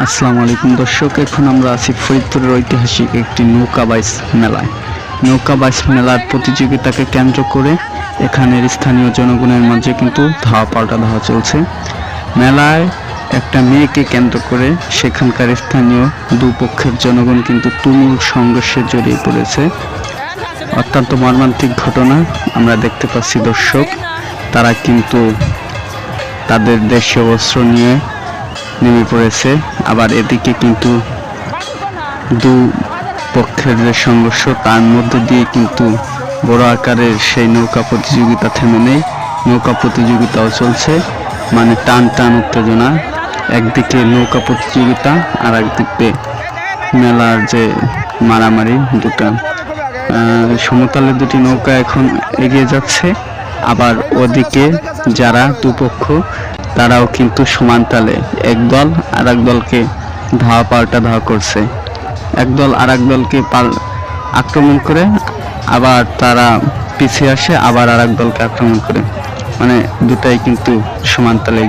আসসালামু আলাইকুম দর্শক, এখন আমরা আছি ফরিদপুরের ঐতিহাসিক একটি নৌকা বাইস মেলায়। নৌকা বাইস মেলার প্রতিযোগিতাকে কেন্দ্র করে এখানের স্থানীয় জনগণের মাঝে কিন্তু ধাওয়া পাল্টা ধাওয়া চলছে। মেলায় একটা মেয়েকে কেন্দ্র করে সেখানকার স্থানীয় দুপক্ষের জনগণ কিন্তু তুমুল সংঘর্ষে জড়িয়ে পড়েছে। অত্যন্ত মর্মান্তিক ঘটনা আমরা দেখতে পাচ্ছি দর্শক। তারা কিন্তু তাদের দেশীয় অস্ত্র নিয়ে নেমে পড়েছে। আবার এদিকে কিন্তু দু পক্ষের যে সংঘর্ষ তার মধ্যে দিয়ে কিন্তু বড় আকারের সেই নৌকা প্রতিযোগিতা থেমে নেই। নৌকা প্রতিযোগিতাও চলছে মানে টান টান উত্তেজনা। একদিকে নৌকা প্রতিযোগিতা আর একদিকে মেলার যে মারামারি দুটা। আহ, সমতলের দুটি নৌকা এখন এগিয়ে যাচ্ছে। আবার ওদিকে যারা দুপক্ষ তারাও কিন্তু সমান তালে। এক দল আর এক দলকে ধাওয়া পাল্টা ধাওয়া করছে। একদল আর এক দলকে পাল- আক্রমণ করে, আবার তারা পিছিয়ে আসে, আবার আর এক দলকে আক্রমণ করে। মানে দুটাই কিন্তু সমান তালে